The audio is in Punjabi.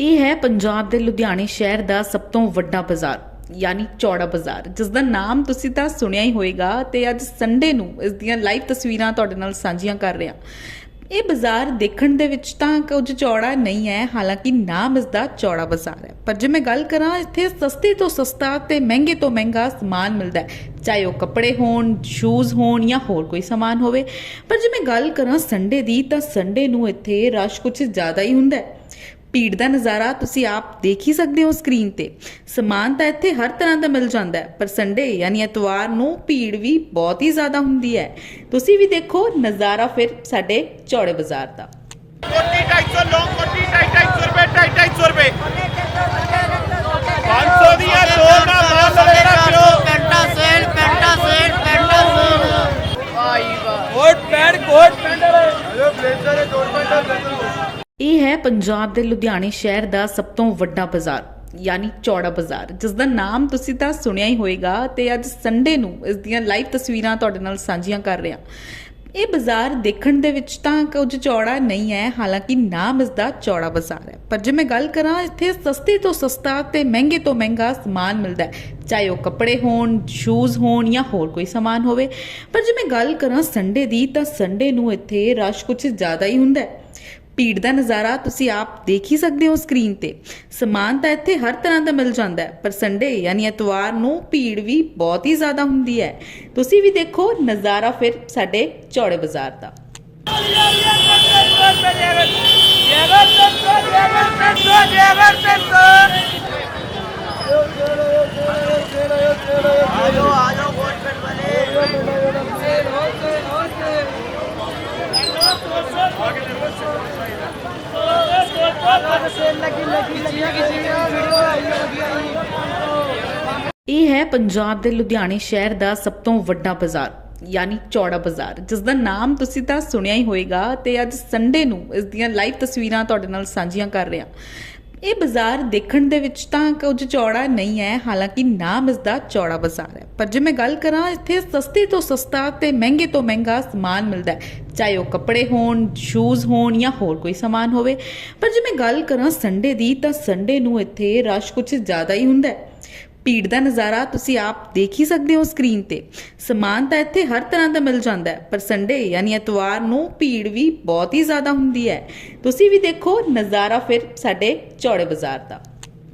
ਇਹ ਹੈ ਪੰਜਾਬ ਦੇ ਲੁਧਿਆਣੇ ਸ਼ਹਿਰ ਦਾ ਸਭ ਤੋਂ ਵੱਡਾ ਬਾਜ਼ਾਰ, ਯਾਨੀ ਚੌੜਾ ਬਾਜ਼ਾਰ ਜਿਸ ਦਾ ਨਾਮ ਤੁਸੀਂ ਤਾਂ ਸੁਣਿਆ ਹੀ ਹੋਵੇਗਾ ਤੇ ਅੱਜ ਸੰਡੇ ਨੂੰ ਇਸ ਦੀਆਂ ਲਾਈਵ ਤਸਵੀਰਾਂ ਤੁਹਾਡੇ ਨਾਲ ਸਾਂਝੀਆਂ ਕਰ ਰਿਹਾ। ਇਹ ਬਾਜ਼ਾਰ ਦੇਖਣ ਦੇ ਵਿੱਚ ਤਾਂ ਕੁਝ ਚੌੜਾ ਨਹੀਂ ਹੈ, ਹਾਲਾਂਕਿ ਨਾਮ ਇਸ ਦਾ ਚੌੜਾ ਬਾਜ਼ਾਰ ਹੈ। ਪਰ ਜੇ ਮੈਂ ਗੱਲ ਕਰਾਂ, ਇੱਥੇ ਸਸਤੇ ਤੋਂ ਸਸਤਾ ਤੇ ਮਹਿੰਗੇ ਤੋਂ ਮਹਿੰਗਾ ਸਮਾਨ ਮਿਲਦਾ ਹੈ, ਚਾਹੇ ਉਹ ਕੱਪੜੇ ਹੋਣ ਸ਼ੂਜ਼ ਹੋਣ ਜਾਂ ਹੋਰ ਕੋਈ ਸਮਾਨ ਹੋਵੇ। ਪਰ ਜੇ ਮੈਂ ਗੱਲ ਕਰਾਂ ਸੰਡੇ ਦੀ, ਤਾਂ ਸੰਡੇ ਨੂੰ ਇੱਥੇ ਰਸ਼ ਕੁਝ ਜ਼ਿਆਦਾ ਹੀ ਹੁੰਦਾ ਹੈ। ਭੀੜ ਦਾ ਨਜ਼ਾਰਾ ਤੁਸੀਂ ਆਪ ਦੇਖ ਹੀ ਸਕਦੇ ਹੋ ਸਕਰੀਨ ਤੇ। ਸਮਾਨ ਤਾਂ ਇੱਥੇ ਹਰ ਤਰ੍ਹਾਂ ਦਾ ਮਿਲ ਜਾਂਦਾ ਹੈ ਪਰ ਸੰਡੇ ਯਾਨੀ ਐਤਵਾਰ ਨੂੰ ਭੀੜ ਵੀ ਬਹੁਤ ਹੀ ਜ਼ਿਆਦਾ ਹੁੰਦੀ ਹੈ। ਤੁਸੀਂ ਵੀ ਦੇਖੋ ਨਜ਼ਾਰਾ ਫਿਰ ਸਾਡੇ ਚੌੜੇ ਬਾਜ਼ਾਰ ਦਾ। ਕੋਟੀ 250 ਲੌਂਗ ਕੋਟੀ 250 ਰੁਪਏ 250 ਰੁਪਏ। 500 ਦੀਆਂ ਦੋ ਦਾ ਮਾਲ ਲੈਣਾ ਪਿਓ ਪੈਂਟਾ ਸੇਲ ਪੈਂਟਾ ਸੇਲ ਪੈਂਟਾ ਸੇਲ। ਆਈ ਵਾ ਕੋਟ ਪੈਂਟ ਕੋਟ ਪੈਂਟ ਵਾਲੇ। ਬਲੇਜ਼ਰ ਹੈ ਕੋਟ ਪੈਂਟ ਇਹ ਹੈ ਪੰਜਾਬ ਦੇ ਲੁਧਿਆਣੇ ਸ਼ਹਿਰ ਦਾ ਸਭ ਤੋਂ ਵੱਡਾ ਬਾਜ਼ਾਰ, ਯਾਨੀ ਚੌੜਾ ਬਾਜ਼ਾਰ ਜਿਸ ਦਾ ਨਾਮ ਤੁਸੀਂ ਤਾਂ ਸੁਣਿਆ ਹੀ ਹੋਵੇਗਾ ਤੇ ਅੱਜ ਸੰਡੇ ਨੂੰ ਇਸ ਦੀਆਂ ਲਾਈਵ ਤਸਵੀਰਾਂ ਤੁਹਾਡੇ ਨਾਲ ਸਾਂਝੀਆਂ ਕਰ ਰਿਹਾ। ਇਹ ਬਾਜ਼ਾਰ ਦੇਖਣ ਦੇ ਵਿੱਚ ਤਾਂ ਕੁਝ ਚੌੜਾ ਨਹੀਂ ਹੈ, ਹਾਲਾਂਕਿ ਨਾਮ ਇਸ ਦਾ ਚੌੜਾ ਬਾਜ਼ਾਰ ਹੈ। ਪਰ ਜੇ ਮੈਂ ਗੱਲ ਕਰਾਂ, ਇੱਥੇ ਸਸਤੇ ਤੋਂ ਸਸਤਾ ਤੇ ਮਹਿੰਗੇ ਤੋਂ ਮਹਿੰਗਾ ਸਮਾਨ ਮਿਲਦਾ ਹੈ, ਚਾਹੇ ਉਹ ਕੱਪੜੇ ਹੋਣ ਸ਼ੂਜ਼ ਹੋਣ ਜਾਂ ਹੋਰ ਕੋਈ ਸਮਾਨ ਹੋਵੇ। ਪਰ ਜੇ ਮੈਂ ਗੱਲ ਕਰਾਂ ਸੰਡੇ ਦੀ, ਤਾਂ ਸੰਡੇ ਨੂੰ ਇੱਥੇ ਰਸ਼ ਕੁਝ ਜ਼ਿਆਦਾ ਹੀ ਹੁੰਦਾ ਹੈ। ਭੀੜ ਦਾ ਨਜ਼ਾਰਾ ਤੁਸੀਂ ਆਪ ਦੇਖ ਹੀ ਸਕਦੇ ਹੋ ਸਕਰੀਨ ਤੇ। ਸਮਾਨ ਤਾਂ ਇੱਥੇ ਹਰ ਤਰ੍ਹਾਂ ਦਾ ਮਿਲ ਜਾਂਦਾ ਹੈ, ਪਰ ਸੰਡੇ ਯਾਨੀ ਐਤਵਾਰ ਨੂੰ ਭੀੜ ਵੀ ਬਹੁਤ ਹੀ ਜ਼ਿਆਦਾ ਹੁੰਦੀ ਹੈ। ਤੁਸੀਂ ਵੀ ਦੇਖੋ ਨਜ਼ਾਰਾ ਫਿਰ ਸਾਡੇ ਚੌੜੇ ਬਾਜ਼ਾਰ ਦਾ ਆਜੋ ਆਜੋ ਕੋਟ ਪੈਂਟ ਵਾਲੇ ਇਹ ਹੈ ਪੰਜਾਬ ਦੇ ਲੁਧਿਆਣੇ ਸ਼ਹਿਰ ਦਾ ਸਭ ਤੋਂ ਵੱਡਾ ਬਾਜ਼ਾਰ, ਯਾਨੀ ਚੌੜਾ ਬਾਜ਼ਾਰ ਜਿਸ ਦਾ ਨਾਮ ਤੁਸੀਂ ਤਾਂ ਸੁਣਿਆ ਹੀ ਹੋਵੇਗਾ ਤੇ ਅੱਜ ਸੰਡੇ ਨੂੰ ਇਸ ਦੀਆਂ ਲਾਈਵ ਤਸਵੀਰਾਂ ਤੁਹਾਡੇ ਨਾਲ ਸਾਂਝੀਆਂ ਕਰ ਰਿਹਾ ਇਹ ਬਾਜ਼ਾਰ ਦੇਖਣ ਦੇ ਵਿੱਚ ਤਾਂ ਕੁਝ ਚੌੜਾ ਨਹੀਂ ਹੈ, ਹਾਲਾਂਕਿ ਨਾਮ ਇਸ ਦਾ ਚੌੜਾ ਬਾਜ਼ਾਰ ਹੈ। ਪਰ ਜੇ ਮੈਂ ਗੱਲ ਕਰਾਂ, ਇੱਥੇ ਸਸਤੇ ਤੋਂ ਸਸਤਾ ਤੇ ਮਹਿੰਗੇ ਤੋਂ ਮਹਿੰਗਾ ਸਮਾਨ ਮਿਲਦਾ ਹੈ। ਚਾਹੇ ਉਹ ਕੱਪੜੇ ਹੋਣ ਸ਼ੂਜ਼ ਹੋਣ ਜਾਂ ਹੋਰ ਕੋਈ ਸਮਾਨ ਹੋਵੇ। ਪਰ ਜੇ ਮੈਂ ਗੱਲ ਕਰਾਂ ਸੰਡੇ ਦੀ, ਤਾਂ ਸੰਡੇ ਨੂੰ ਇੱਥੇ ਰਸ਼ ਕੁਝ ਜ਼ਿਆਦਾ ਹੀ ਹੁੰਦਾ ਹੈ। ਭੀੜ ਦਾ ਨਜ਼ਾਰਾ ਤੁਸੀਂ ਆਪ ਦੇਖ ਹੀ ਸਕਦੇ ਹੋ ਸਕਰੀਨ ਤੇ। ਸਮਾਨ ਤਾਂ ਇੱਥੇ ਹਰ ਤਰ੍ਹਾਂ ਦਾ ਮਿਲ ਜਾਂਦਾ ਹੈ, ਪਰ ਸੰਡੇ ਯਾਨੀ ਐਤਵਾਰ ਨੂੰ ਭੀੜ ਵੀ ਬਹੁਤ ਹੀ ਜ਼ਿਆਦਾ ਹੁੰਦੀ ਹੈ। ਤੁਸੀਂ ਵੀ ਦੇਖੋ ਨਜ਼ਾਰਾ ਫਿਰ ਸਾਡੇ ਚੌੜੇ ਬਾਜ਼ਾਰ ਦਾ।